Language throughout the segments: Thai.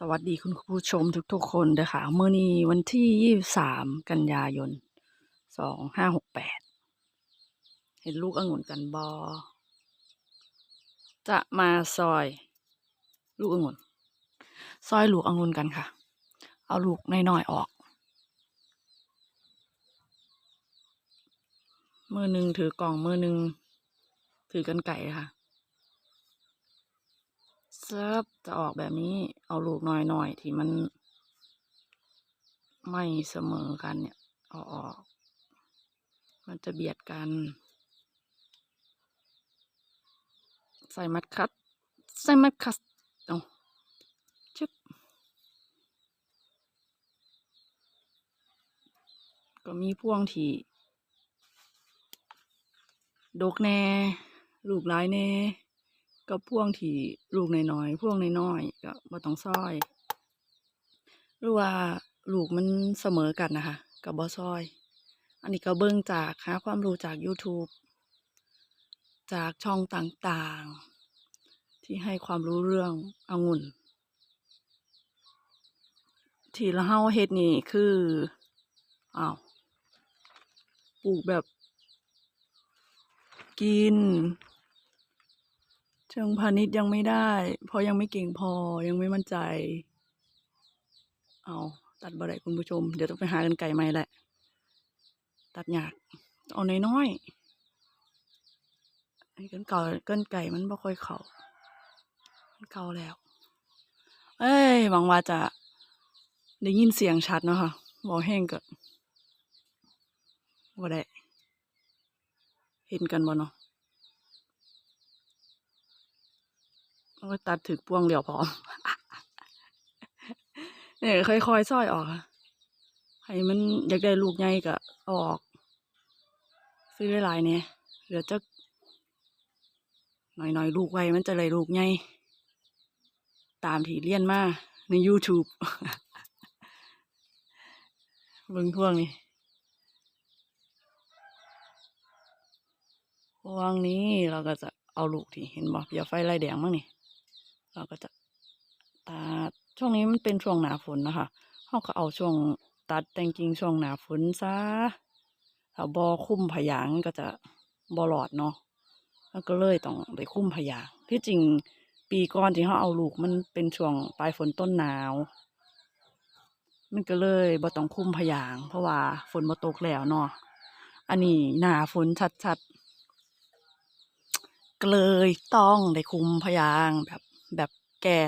สวัสดีคุณผู้ชมทุกๆคนเด้อค่ะมื้อนี้วันที่23กันยายน2568เห็นลูกองุ่นกันบอ จะมาซอย ลูกองุ่น ซอยลูกองุ่นกันค่ะ เอาลูกน้อยๆออกมือหนึ่งถือกล่องมือหนึ่งถือกันไก่ค่ะ ซิร์ฟจะออกแบบนี้เอาลูกน้อยๆที่มัน ไม่เสมอกันเนี่ยเอาออก มันจะเบียดกัน ใส่มัดคัด ใส่มัดคัดเอาชึบก็มีพวงที่ดกแน่ ลูกหลายแน่ ก็พ่วงที่ลูกน้อยๆพ่วงน้อยๆก็บ่ต้องซอย หรือว่าลูกมันเสมอกันนะคะก็บ่ซอย อันนี้ก็เบิ่งจากหาความรู้จาก YouTube จากช่องต่างๆ ที่ให้ความรู้เรื่ององุ่น ที่ละเฮาเฮ็ดนี่คืออ้าวปลูกแบบ กิน เชิงพาณิชย์ยังไม่ได้ เพราะยังไม่เก่งพอยังไม่มั่นใจ เอาตัดบ่ไดคุณผู้ชม เดี๋ยวต้องไปหากันไก่ใหม่แหละ ตัดยากเอาน้อยๆไอ้กันเก่ากันไก่มันบ่ค่อยเข้ามันเก่าแล้ว เอ้ยหวังว่าจะได้ยินเสียงชัดเนาะค่ะบ่แห้งก็บ่ได้เห็นกันบ่เนาะ โอ้ยตัดถึกพวงเดียวพอเนี่ยค่อยๆซอยออกให้มันอยากได้ลูกใหญ่ก็ออก ซื้อได้หลายเนี่ยเหลือจักหน่อยๆ ลูกไว้มันจะเลยลูกใหญ่ตามที่เรียนมาใน YouTube เบิ่งพวงนี่พวงนี้เราก็จะเอาลูกที่เห็นบ่เพียไฟไล่แดงมั้งนี่ เราก็จะตัดช่วงนี้มันเป็นช่วงหนาฝนนะคะเขาก็เอาช่วงตัดแต่งกิ่งช่วงหนาฝนซะถ้าบอคุ้มพยางก็จะบอหลอดเนาะแล้วก็เลยต้องได้คุ้มพยางที่จริงปีก่อนที่เขาเอาลูกมันเป็นช่วงปลายฝนต้นหนาว มันก็เลยบ่ต้องคุ้มพยาง เพราะว่าฝนบ่ตกแล้วเนาะอันนี้หนาฝนชัดๆก็เลยต้องได้คุมพยางแบบ แบบแก่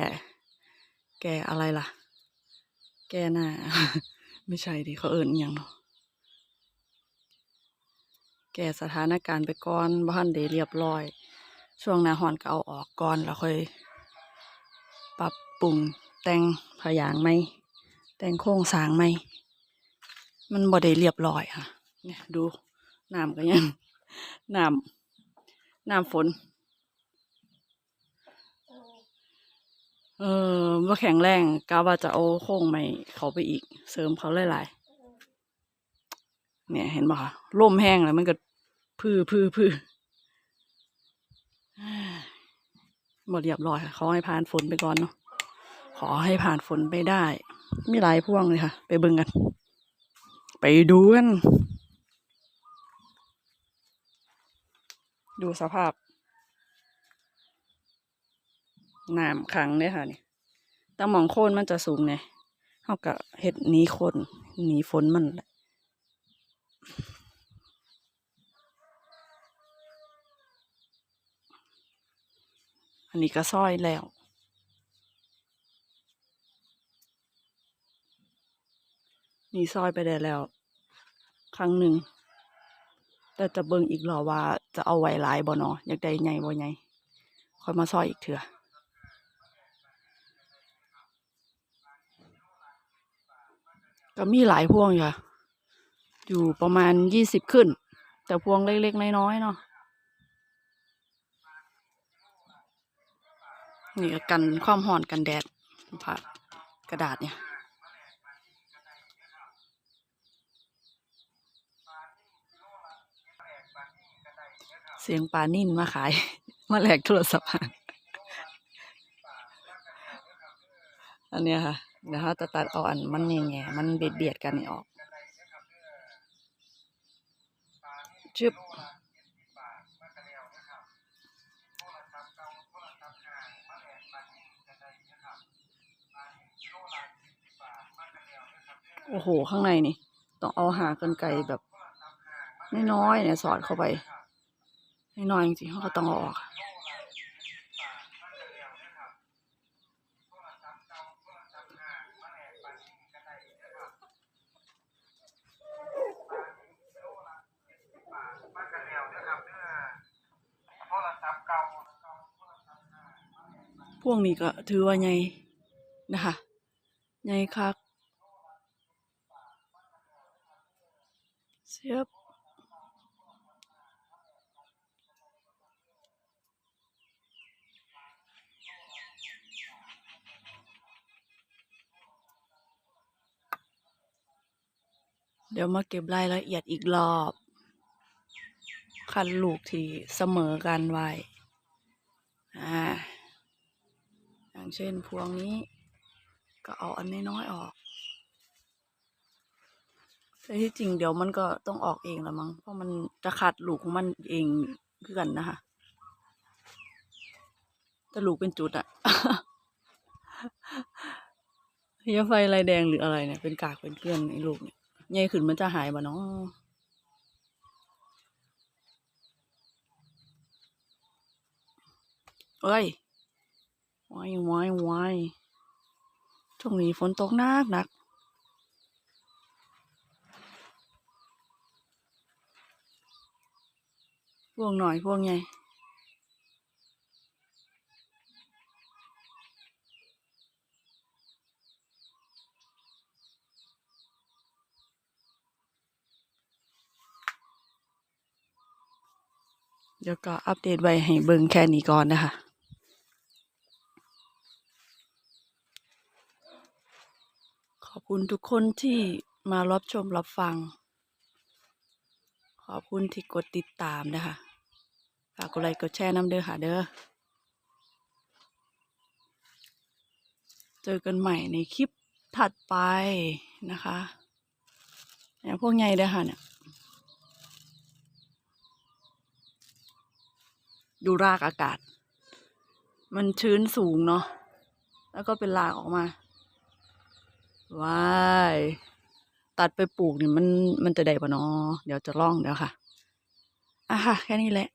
แก่อะไรล่ะ แก่หน้า ไม่ใช่ดิเขาเอิ้นอย่างเนาะแก่สถานการณ์ไปก่อนบ่ทันได้เรียบร้อย ช่วงหน้าร้อนก็เอาออกก่อนแล้วค่อยปรับปรุงแต่งพยางค์ใหม่แต่งโครงสร้างใหม่มันบ่ได้เรียบร้อยค่ะ เนี่ยดูน้ำก็ยังน้ำน้ำฝน เออว่าแข็งแรงกาว่าจะเอาโค้งใหม่เขาไปอีก เสริมเขาหลายๆเนี่ยเห็นปะคะล่มแห้งแล้วมันก็พื้อพื้อพื้อหมดเรียบร้อยค่ะขอให้ผ่านฝนไปก่อนเนาะขอให้ผ่านฝนไปได้ มีหลายพ่วงเลยค่ะ ไปเบิ่งกัน ไปดูกัน ดูสภาพ น้ำขังเนี่ยค่ะนี่แต่หมองโคนมันจะสูงเนี่ยเขาก็เฮ็ดหนีคนหนีฝนมันแหละอันนี้ก็ซอยแล้วนี่ซอยไปได้แล้ว ครั้งหนึ่ง แต่จะเบิ่งอีกหรอว่าจะเอาไว้หลายบ่เนาะอยากได้ใหญ่บ่ใหญ่ค่อยมาซอยอีกเถื่อ ก็มีหลายพวงค่ะ อยู่ประมาณยี่สิบขึ้น แต่พวงเล็กๆ น้อยๆเนาะนี่ก็กันความร้อนกันแดดผ่ากระดาษเนี่ยเสียงปลานิ่นมาขาย มาแหลกโทรศัพท์หา อันเนี้ยค่ะ เดี๋ยวเราจะตัดเอาอันมันแง่ๆมันเบียดเบียดๆกันนี่ออกชึบโอ้โห ข้างในนี่ ต้องเอาหากรรไกรแบบน้อยๆเนี่ยสอดเข้าไปน้อยๆจริงๆเขาก็ต้องออก วกนี้ก็ถือว่าใหญ่นะคะใหญ่คักเสียบเดี๋ยวมาเก็บรายละเอียดอีกรอบ คันลูกที่เสมอกันไว้ อ่า อย่างเช่นพวงนี้ ก็เอาอันน้อยๆออก แต่ที่จริงเดี๋ยวมันก็ต้องออกเองละมั้ง เพราะมันจะขัดลูกของมันเองคือกันนะคะแต่ลูกเป็นจุดอะเฮียไฟลายแดงหรืออะไรเนี่ย เป็นกากเป็นเกลื่อนไอ้ลูกเนี่ยใหญ่ขึ้นมันจะหายบ่เนาะเอ้ย วายวายวายช่วงนี้ฝนตกหนักหนักพวงหน่อยพวงใหญ่เดี๋ยวก็อัปเดตไว้ให้เบิ่งแค่นี้ก่อนนะคะ อบคุณทุกคนที่มารับชมรับฟัง ขอบคุณที่กดติดตามนะคะ ฝากกดไลค์กดแชร์น้ำเด้อค่ะเด้อ เจอกันใหม่ในคลิปถัดไปนะคะเนี่ยพวกใหญ่เด้อค่ะเนี่ย ดูรากอากาศ มันชื้นสูงเนาะ แล้วก็เป็นรากออกมา ว้ายตัดไปปลูกนี่มันมันจะได้ปะเนาะเดี๋ยวจะล่องเดี๋ยวค่ะอะค่ะ แค่นี้แหละ